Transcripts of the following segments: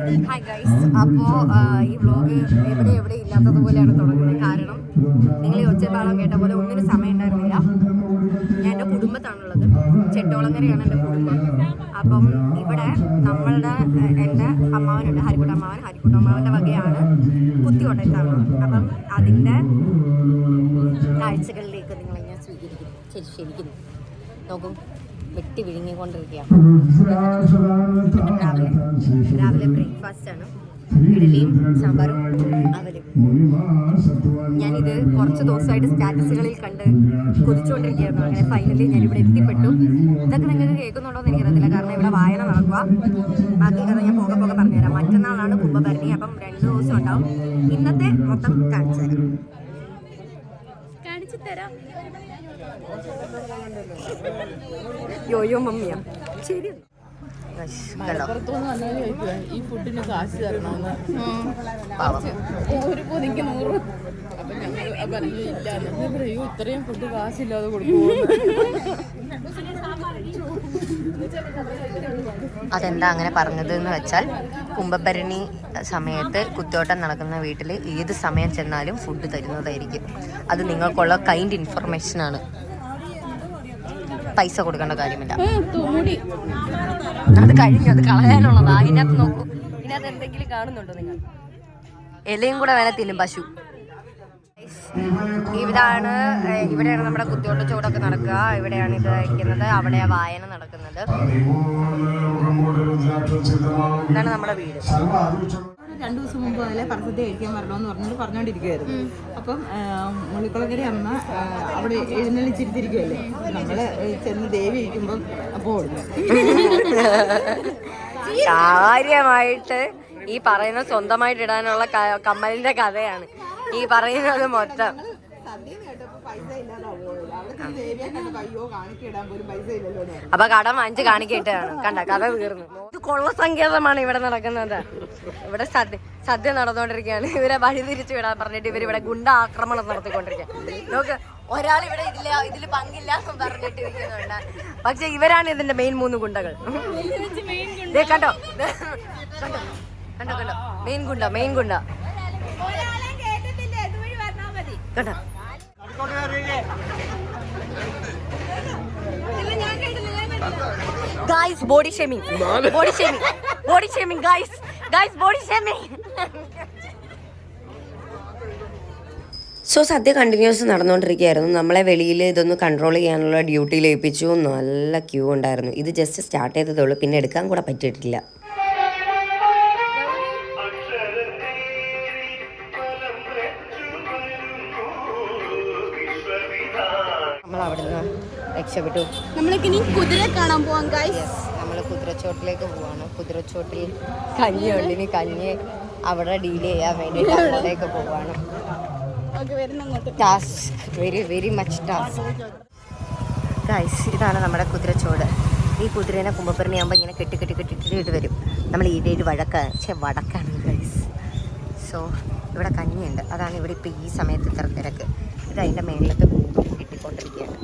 Hi guys അപ്പോൾ ഈ vlog എവിടെ എവിടെ ഇല്ലാത്തതുപോലെയാണ് തുടങ്ങുന്നത്. കാരണം നിങ്ങൾ ഒച്ചപ്പാളം കേട്ട പോലെ ഒന്നിനും സമയം ഉണ്ടായിരുന്നില്ല. ഞാൻ എന്റെ കുടുംബത്താണുള്ളത്. ചെട്ടോളങ്ങരയാണ് എന്റെ കുടുംബം. അപ്പം ഇവിടെ നമ്മളുടെ എന്റെ അമ്മാവനുണ്ട് ഹരിക്കുട്ട അമ്മാവൻ. ഹരിക്കുട്ട അമ്മാവന്റെ വകയാണ് കുത്തിയോട്ടത്താണ് അപ്പം അതിന്റെ കാഴ്ചകളിലേക്ക് നിങ്ങളെ ഞാൻ സ്വീകരിക്കുന്നു. ശരി ശരിക്കുന്നു നോക്കൂ. വെട്ടി വിഴുങ്ങിക്കൊണ്ടിരിക്കുകയാണ്. രാവിലെ രാവിലെ ബ്രേക്ക്ഫാസ്റ്റ് ആണ്. ഇഡലിയും സാമ്പാറും അവലും ഞാനിത് കുറച്ച് ദിവസമായിട്ട് സ്റ്റാറ്റസുകളിൽ കണ്ട് കൊതിച്ചുകൊണ്ടിരിക്കുകയായിരുന്നു അങ്ങനെ ഫൈനലി ഞാൻ ഇവിടെ എത്തിപ്പെട്ടു. ഇതൊക്കെ നിങ്ങൾക്ക് കേൾക്കുന്നുണ്ടോ എന്ന് എനിക്കറിയത്തില്ല. കാരണം ഇവിടെ വായന നടക്കുക. ബാക്കി കഥ ഞാൻ പോകെ പോകെ പറഞ്ഞുതരാം. മറ്റന്നാളാണ് കുംഭഭരണി. അപ്പം രണ്ട് ദിവസം ഉണ്ടാവും. ഇന്നത്തെ മൊത്തം കാണിച്ചു തരാം തരാം. യോയോ മമ്മിയാ. ശരി. ഈ ഫുഡിന് കാശ് തരണമെന്ന്. ഒരു പൊതിക്ക് നൂറ് ഇത്രയും ഫുഡ് കാശില്ലാതെ അതെന്താ അങ്ങനെ പറഞ്ഞത് എന്ന് വെച്ചാൽ കുംഭഭരണി സമയത്ത് കുത്തോട്ടം നടക്കുന്ന വീട്ടിൽ ഏത് സമയം ചെന്നാലും ഫുഡ് തരുന്നതായിരിക്കും. അത് നിങ്ങൾക്കുള്ള കൈൻഡ് ഇൻഫർമേഷൻ ആണ്. പൈസ കൊടുക്കേണ്ട കാര്യമില്ല. അത് കഴിഞ്ഞു അത് കളയാനുള്ളതാ. അതിനകത്ത് നോക്കൂ. ഇതിനകത്ത് എന്തെങ്കിലും കാണുന്നുണ്ടോ നിങ്ങൾ? ഇലയും കൂടെ വേണേ തിന്നും പശു. ഇതാണ് ഇവിടെയാണ് നമ്മുടെ കുത്തിയോട്ട ചൂടൊക്കെ നടക്കുക. ഇവിടെയാണ് ഇത് വയ്ക്കുന്നത് അവിടെ വായന നടക്കുന്നത്. ഇതാണ് നമ്മുടെ വീട്. രണ്ടു ദിവസം മുമ്പ് അതിലെ പരസ്യത്തെ കഴിക്കാൻ വരണമെന്ന് പറഞ്ഞിട്ട് പറഞ്ഞുകൊണ്ടിരിക്കുവായിരുന്നു അപ്പം മുള്ളിക്കുളങ്ങര അമ്മ അവിടെ എഴുന്നള്ളിച്ചിരുത്തിരിക്കുമല്ലേ നമ്മൾ ചെന്ന് ദേവി ഇരിക്കുമ്പം അപ്പോൾ ഓടുന്നു. കാര്യമായിട്ട് ഈ പറയുന്ന സ്വന്തമായിട്ട് ഇടാനുള്ള കമ്മലിന്റെ കഥയാണ്. ഈ പറയുന്നത് മൊത്തം. അപ്പൊ കടം വാങ്ങിച്ച് കാണിക്കിട്ടാണ് കണ്ട കഥ തീർന്നു. ഇത് കൊള്ള സങ്കേതമാണ് ഇവിടെ നടക്കുന്നത്. ഇവിടെ സദ്യ സദ്യ നടന്നുകൊണ്ടിരിക്കുകയാണ്. ഇവരെ വഴി തിരിച്ചു വിടാൻ പറഞ്ഞിട്ട് ഇവർ ഇവിടെ ഗുണ്ട ആക്രമണം നടത്തിക്കൊണ്ടിരിക്കുക നോക്ക് ഒരാൾ ഇവിടെ ഇതില്ല ഇതിൽ പങ്കില്ല എന്ന് പറഞ്ഞിട്ട് ഇരിക്കുന്നുണ്ട്. പക്ഷെ ഇവരാണ് ഇതിന്റെ മെയിൻ മൂന്ന് ഗുണ്ടകൾ. കണ്ടോ? കണ്ടോ കണ്ടോ മെയിൻ ഗുണ്ട മെയിൻ ഗുണ്ട. കണ്ടോ? Guys body shaming body shaming body shaming guys guys body shaming so സദ്യ കണ്ടിന്യൂസ് നടന്നുകൊണ്ടിരിക്കുകയായിരുന്നു. നമ്മളെ വെളിയിൽ ഇതൊന്ന് കൺട്രോൾ ചെയ്യാനുള്ള ഡ്യൂട്ടി ഏൽപ്പിച്ചു. നല്ല ക്യൂ ഉണ്ടായിരുന്നു. ഇത് ജസ്റ്റ് സ്റ്റാർട്ട് ചെയ്തതേ ഉള്ളൂ. പിന്നെ എടുക്കാൻ കൂടെ പറ്റിയിട്ടില്ല. രക്ഷപ്പെട്ടു. നമ്മൾക്ക് ഇനി കുതിര കാണാൻ പോവാം ഗൈസ് നമ്മൾ കുതിരച്ചോട്ടിലേക്ക് പോവാണ്. കുതിരച്ചോട്ടിൽ കഞ്ഞിയുണ്ട്. ഇനി കഞ്ഞി അവിടെ ഡീൽ ചെയ്യാൻ വേണ്ടിയിട്ട് പോവാണ്. Task very very much task guys ഇതാണ് നമ്മുടെ കുതിരച്ചോട്. ഈ കുതിരേനെ കുമ്പപ്പരണി ആകുമ്പോൾ ഇങ്ങനെ കെട്ടി കെട്ടി കെട്ടി കെട്ടിട്ട് വരും. നമ്മൾ ഈ ഒരു വഴക്കാണ് പക്ഷേ വടക്കാണ് ഗൈസ് സോ ഇവിടെ കഞ്ഞിയുണ്ട്. അതാണ് ഇവിടെ ഇപ്പോൾ ഈ സമയത്ത് ഇത്ര തിരക്ക്. ഇത് അതിന്റെ കൂമ്പ് കിട്ടിക്കൊണ്ടിരിക്കുകയാണ്.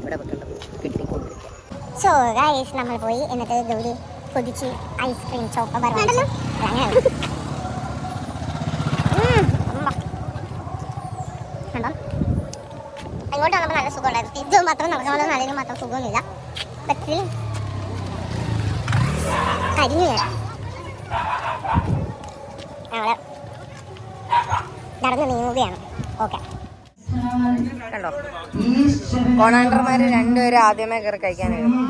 ഇവിടെ വെക്കേണ്ടത് കിട്ടിക്കൊണ്ടിരിക്കുക സോ ഗൈസ് നമ്മൾ പോയി എന്നിട്ട് ഗൗരി പൊതിച്ച് ഐസ്ക്രീം ചോക്കോബർ വാങ്ങിച്ചു. കണ്ടോ? അങ്ങോട്ട് വന്നപ്പോൾ നല്ല സുഖമുണ്ടായിരുന്നു. മാത്രം നല്ലതിന് മാത്രം സുഖമൊന്നുമില്ല. പക്ഷേ കരിഞ്ഞു കയറാം. ഞങ്ങൾ നടന്ന് നീങ്ങുകയാണ്. ഓക്കെ കണ്ടോ? കോണാണ്ടർമാര് രണ്ടുപേരും ആദ്യമേ കയറി കഴിക്കാനായിരുന്നു.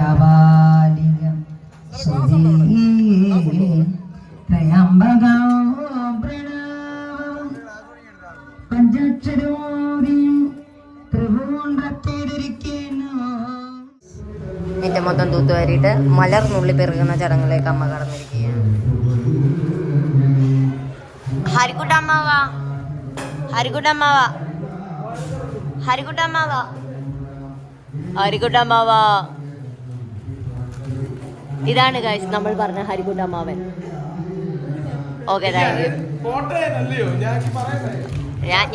ക്ഷുരമജാബാലികം ത്രയംബകം മൊത്തം തൂത്തുവാരിയിട്ട് മലർന്നുള്ളി പെറുകുന്ന ചടങ്ങിലേക്ക് അമ്മ കടന്നിരിക്കുകയാണ്. ഹരിക്കുട്ടമ്മാവ ഹരിക്കുട്ടമ്മാവ ഹരിക്കുട്ടമ്മാവ ഹരിക്കുട്ടമ്മാവ ഇതാണ് ഗൈസ് നമ്മൾ പറഞ്ഞ ഹരിക്കുട്ടമ്മാവൻ ഓക്കെ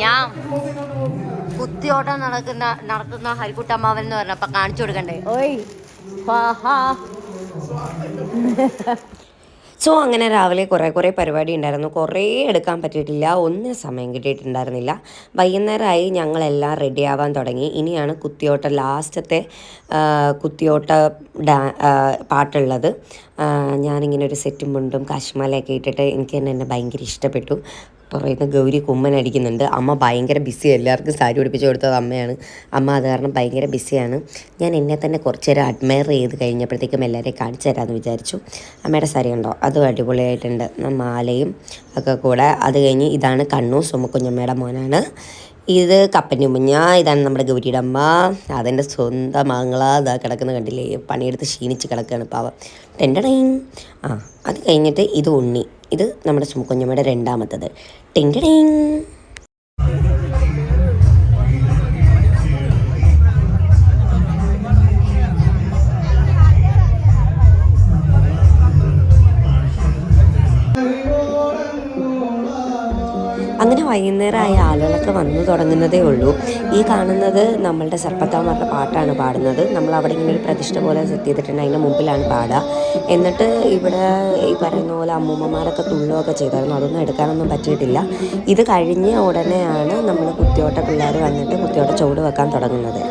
ഞാൻ കുത്തിയോട്ടം നടക്കുന്ന നടത്തുന്ന ഹരിക്കുട്ടമ്മാവൻ എന്ന് പറഞ്ഞപ്പോ കാണിച്ചു കൊടുക്കണ്ടേ? ഓയ്. സോ അങ്ങനെ രാവിലെ കുറേ കുറേ പരിപാടി ഉണ്ടായിരുന്നു. കുറേ എടുക്കാൻ പറ്റിയിട്ടില്ല. ഒന്നും സമയം കിട്ടിയിട്ടുണ്ടായിരുന്നില്ല. വൈകുന്നേരമായി ഞങ്ങളെല്ലാം റെഡി ആവാൻ തുടങ്ങി. ഇനിയാണ് കുത്തിയോട്ട ലാസ്റ്റത്തെ കുത്തിയോട്ട ഡാ പാട്ടുള്ളത്. ഞാനിങ്ങനെ ഒരു സെറ്റും മുണ്ടും കാശ്മാലയൊക്കെ ഇട്ടിട്ട് എനിക്ക് തന്നെ എന്നെ ഭയങ്കര ഇഷ്ടപ്പെട്ടു. പറയുന്ന ഗൗരി കുമ്മൻ അടിക്കുന്നുണ്ട് അമ്മ ഭയങ്കര ബിസി എല്ലാവർക്കും സാരി ഉടുപ്പിച്ച് കൊടുത്തത് അമ്മയാണ്. അമ്മ അത് കാരണം ഭയങ്കര ബിസിയാണ് ഞാൻ എന്നെ തന്നെ കുറച്ച് നേരം അഡ്മയർ ചെയ്ത് കഴിഞ്ഞപ്പോഴത്തേക്കും എല്ലാവരെയും കാണിച്ചു തരാമെന്ന് വിചാരിച്ചു. അമ്മയുടെ സാരി ഉണ്ടോ? അതും അടിപൊളിയായിട്ടുണ്ട്. മാലയും ഒക്കെ കൂടെ. അത് കഴിഞ്ഞ് ഇതാണ് കണ്ണു സുമക്കുഞ്ഞമ്മയുടെ മോനാണ്. ഇത് കപ്പന്റെ മുഞ്ഞ ഇതാണ് നമ്മുടെ ഗൗരിയുടെ അമ്മ. അതെന്റെ സ്വന്തം മംഗള ഇതാ കിടക്കുന്ന കണ്ടില്ലേ? പണിയെടുത്ത് ക്ഷീണിച്ച് കിടക്കുകയാണ് പാവം. ടെൻഡടൈൻ ആ അത് കഴിഞ്ഞിട്ട് ഇത് ഉണ്ണി. ഇത് നമ്മുടെ സുമുക്കുഞ്ഞമ്മയുടെ രണ്ടാമത്തത്. ടെൻഡടൈൻ അങ്ങനെ വൈകുന്നേരമായ ആളുകളൊക്കെ വന്നു തുടങ്ങുന്നതേ ഉള്ളൂ. ഈ കാണുന്നത് നമ്മളുടെ സർപ്പത്താമാരുടെ പാട്ടാണ് പാടുന്നത്. നമ്മൾ അവിടെ ഇങ്ങനെ ഒരു പ്രതിഷ്ഠ പോലെ സെറ്റ് ചെയ്തിട്ടുണ്ട്. അതിന്റെ മുമ്പിലാണ് പാടുക. എന്നിട്ട് ഇവിടെ ഈ പറയുന്ന പോലെ അമ്മൂമ്മമാരൊക്കെ തുള്ളുകയൊക്കെ ചെയ്തായിരുന്നു. അതൊന്നും എടുക്കാനൊന്നും പറ്റിയിട്ടില്ല. ഇത് കഴിഞ്ഞ ഉടനെയാണ് നമ്മൾ കുത്തിയോട്ട പിള്ളേർ വന്നിട്ട് കുത്തിയോട്ട ചുവട് വെക്കാൻ തുടങ്ങുന്നത്.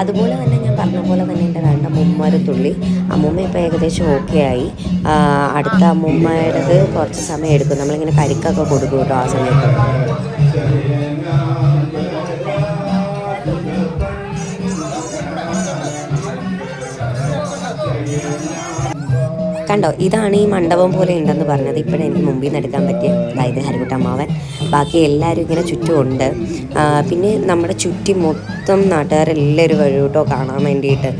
അതുപോലെ തന്നെ ഞാൻ പറഞ്ഞ പോലെ തന്നെ എന്റെ രണ്ട് അമ്മൂമ്മമാരും തുള്ളി. അമ്മൂമ്മ ഇപ്പോൾ ഏകദേശം ഓക്കെ ആയി. അടുത്ത അമ്മൂമ്മയുടേത് കുറച്ച് സമയം എടുക്കും. നമ്മളിങ്ങനെ കരിക്കൊക്കെ കൊടുക്കും കേട്ടോ ആ സമയത്ത്. കണ്ടോ ഇതാണ് ഈ മണ്ഡപം പോലെ ഉണ്ടെന്ന് പറഞ്ഞത് ഇപ്പോഴും എനിക്ക് മുമ്പിൽ നിന്ന് എടുക്കാൻ പറ്റിയ അതായത് ഹരികുട്ടമ്മാവൻ ബാക്കി എല്ലാവരും ഇങ്ങനെ ചുറ്റുമുണ്ട്. പിന്നെ നമ്മുടെ ചുറ്റി മൊത്തം നാട്ടുകാരെല്ലാവരും വരും കേട്ടോ കാണാൻ വേണ്ടിയിട്ട്.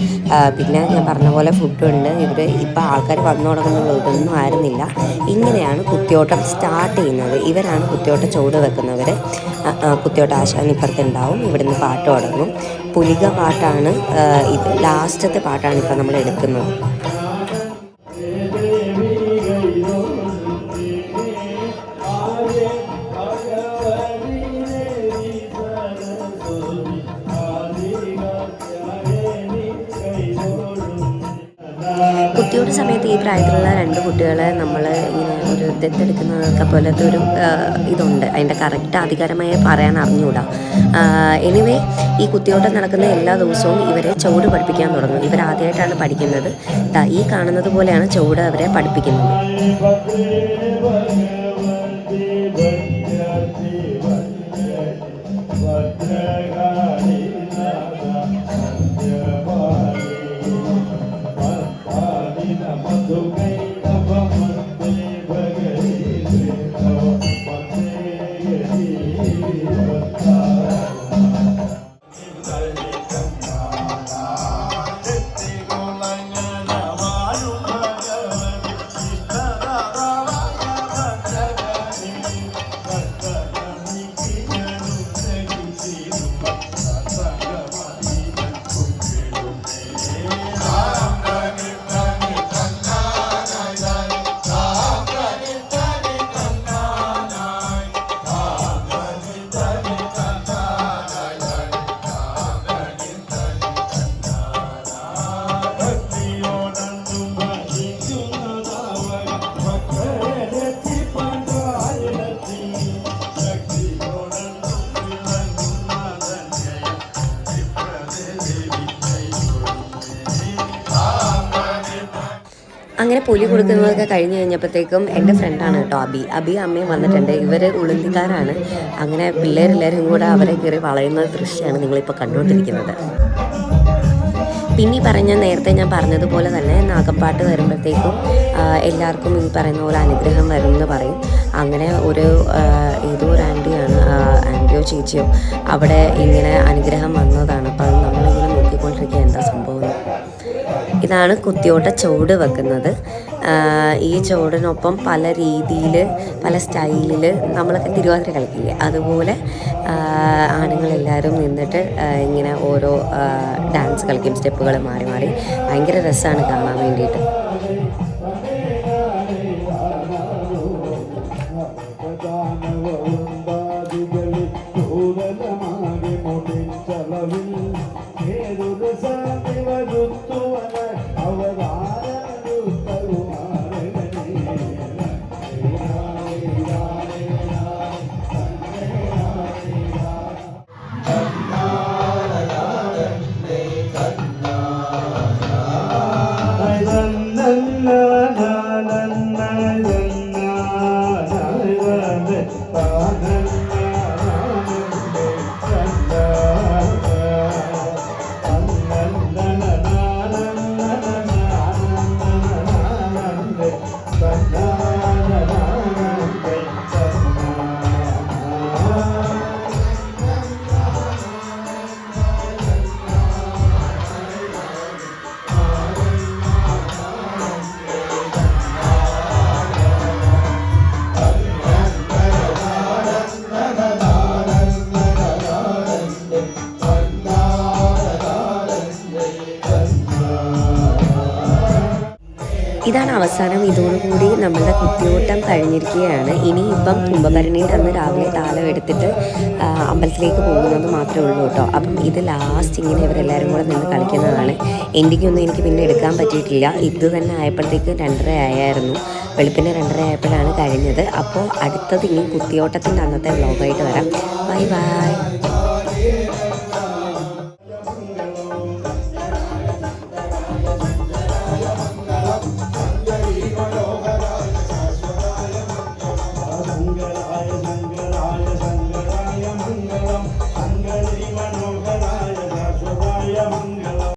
പിന്നെ ഞാൻ പറഞ്ഞ പോലെ ഫുഡുണ്ട് ഇവിടെ ഇപ്പോൾ ആൾക്കാർ വന്നു തുടങ്ങുന്നുള്ളൂ ഇതൊന്നും ആയിരുന്നില്ല ഇങ്ങനെയാണ് കുത്തിയോട്ടം സ്റ്റാർട്ട് ചെയ്യുന്നത്. ഇവരാണ് കുത്തിയോട്ട ചുവട് വെക്കുന്നവർ കുത്തിയോട്ട ആശാൻ ഇപ്പുറത്തുണ്ടാവും ഇവിടുന്ന് പാട്ട് തുടങ്ങും. പുലിക പാട്ടാണ് ഇത് ലാസ്റ്റത്തെ പാട്ടാണ് ഇപ്പം നമ്മൾ എടുക്കുന്നത്. കുട്ടിയുടെ സമയത്ത് ഈ പ്രായത്തിലുള്ള രണ്ട് കുട്ടികളെ നമ്മൾ ഇങ്ങനെ ഒരു ദത്തെടുക്കുന്നതൊക്കെ പോലത്തെ ഒരു ഇതുണ്ട്. അതിന്റെ കറക്റ്റ് അധികാരമായി പറയാൻ അറിഞ്ഞുകൂടാ എനിവേ ഈ കുത്തിയോട്ടം നടക്കുന്ന എല്ലാ ദിവസവും ഇവരെ ചുവട് പഠിപ്പിക്കാൻ തുടങ്ങും. ഇവർ ആദ്യമായിട്ടാണ് പഠിക്കുന്നത്. ഈ കാണുന്നത് പോലെയാണ് ചുവട് അവരെ പഠിപ്പിക്കുന്നത്. teu bem. അങ്ങനെ പുലി കൊടുക്കുന്നതൊക്കെ കഴിഞ്ഞ് കഴിഞ്ഞപ്പോഴത്തേക്കും എന്റെ ഫ്രണ്ടാണ് കേട്ടോ അബി. അബി അമ്മയും വന്നിട്ടുണ്ട്. ഇവർ ഉളുന്തിക്കാരാണ്. അങ്ങനെ പിള്ളേരെല്ലാവരും കൂടെ അവരെ കയറി വളയുന്ന ദൃശ്യമാണ് നിങ്ങളിപ്പോൾ കണ്ടുകൊണ്ടിരിക്കുന്നത്. പിന്നെ പറഞ്ഞ നേരത്തെ ഞാൻ പറഞ്ഞതുപോലെ തന്നെ നാഗപ്പാട്ട് വരുമ്പോഴത്തേക്കും എല്ലാവർക്കും ഈ പറയുന്ന പോലെ അനുഗ്രഹം വരും എന്ന് പറയും. അങ്ങനെ ഒരു ഏതോ ഒരു ആന്റിയാണ് ആന്റിയോ ചേച്ചിയോ അവിടെ ഇങ്ങനെ അനുഗ്രഹം വന്നതാണ്. അപ്പം നമ്മളിങ്ങനെ നോക്കിക്കൊണ്ടിരിക്കുക? എന്താ സംഭവം. ഇതാണ് കുത്തിയോട്ട ചുവട് വെക്കുന്നത്. ഈ ചുവടിനൊപ്പം പല രീതിയിൽ പല സ്റ്റൈലിൽ നമ്മളൊക്കെ തിരുവാതിര കളിക്കില്ലേ? അതുപോലെ ആണുങ്ങളെല്ലാവരും നിന്നിട്ട് ഇങ്ങനെ ഓരോ ഡാൻസ് കളിക്കും സ്റ്റെപ്പുകൾ മാറി മാറി. ഭയങ്കര രസമാണ് കാണാൻ വേണ്ടിയിട്ട് ഏതൊരു സാ ഇതാണ് അവസാനം ഇതോടുകൂടി നമ്മളുടെ കുത്തിയോട്ടം കഴിഞ്ഞിരിക്കുകയാണ്. ഇനി ഇപ്പം കുംഭഭരണിയുടെ അന്ന് രാവിലെ താലം എടുത്തിട്ട് അമ്പലത്തിലേക്ക് പോകുന്നത് മാത്രമേ ഉള്ളൂ കേട്ടോ. അപ്പം ഇത് ലാസ്റ്റ് ഇങ്ങനെ ഇവരെല്ലാവരും കൂടെ നിന്ന് കളിക്കുന്നതാണ്. എന്റെക്കൊന്നും എനിക്ക് പിന്നെ എടുക്കാൻ പറ്റിയിട്ടില്ല. ഇത് തന്നെ ആയപ്പോഴത്തേക്ക് രണ്ടര ആയായിരുന്നു. വെളുപ്പിന് രണ്ടര ആയപ്പോഴാണ് കഴിഞ്ഞത്. അപ്പോൾ അടുത്തത് ഇനി കുത്തിയോട്ടത്തിന്റെ അന്നത്തെ വ്ലോഗായിട്ട് വരാം. Bye bye